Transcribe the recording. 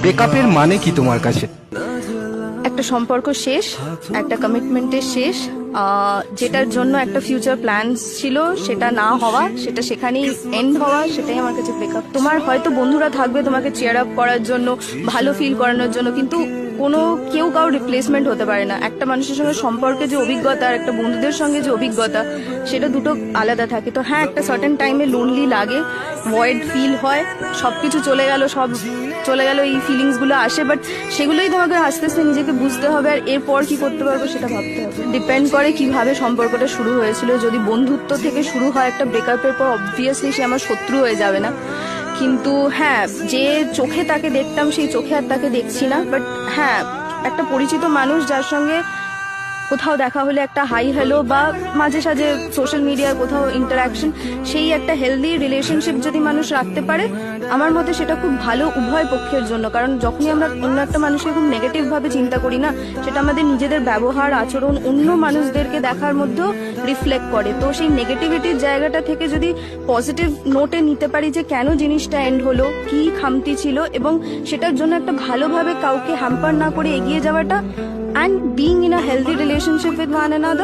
ব্রেকআপের মানে কি তোমার কাছে? একটা সম্পর্ক শেষ একটা কমিটমেন্টের শেষ যেটার জন্য একটা ফিউচার প্ল্যান ছিল, সেটা না হওয়া, সেটা সেখানেই এন্ড হওয়া, সেটাই আমার কাছে ব্রেকআপ তোমার হয়তো বন্ধুরা থাকবে তোমাকে চেয়ার আপ করার জন্য, ভালো ফিল করানোর জন্য, কিন্তু কোনো, কেউ কারোর রিপ্লেসমেন্ট হতে পারে না। একটা মানুষের সঙ্গে সম্পর্কে যে অভিজ্ঞতা আর একটা বন্ধুদের সঙ্গে যে অভিজ্ঞতা, সেটা দুটো আলাদা থাকে। তো হ্যাঁ একটা সার্টেন টাইমে লোনলি লাগে ভয়েড ফিল হয় সব কিছু চলে গেল, সব চলে গেল, এই ফিলিংসগুলো আসে বাট সেগুলোই তোমাকে আস্তে আস্তে নিজেকে বুঝতে হবে, আর এরপর কি করতে পারব সেটা ভাবতে হবে। ডিপেন্ড করে কীভাবে সম্পর্কটা শুরু হয়েছিল, যদি বন্ধুত্ব থেকে শুরু হয় একটা ব্রেকআপের পর অবভিয়াসলি সে আমার শত্রু হয়ে যাবে না। কিন্তু হ্যাঁ যে চোখে তাকে দেখতাম, সেই চোখে আর তাকে দেখছি না। বাট হ্যাঁ একটা পরিচিত মানুষ যার সঙ্গে কোথাও দেখা হলে একটা হাই হ্যালো বা মাঝে সাঝে সোশ্যাল মিডিয়ার কোথাও ইন্টারাকশন সেই একটা হেলদি রিলেশনশিপ যদি মানুষ রাখতে পারে, আমার মতে সেটা খুব ভালো উভয় পক্ষের জন্য। কারণ যখনই আমরা অন্য একটা মানুষকে খুব নেগেটিভ ভাবে চিন্তা করি না, সেটা আমাদের নিজেদের ব্যবহার, আচরণ অন্য মানুষদেরকে দেখার মধ্যেও রিফ্লেক্ট করে। তো সেই নেগেটিভিটির জায়গাটা থেকে যদি পজিটিভ নোটে নিতে পারি যে কেন জিনিসটা এন্ড হলো, কি খামতি ছিল এবং সেটার জন্য একটা ভালোভাবে কাউকে হ্যাম্পার না করে এগিয়ে যাওয়াটা and being in a healthy healthy relationship with one another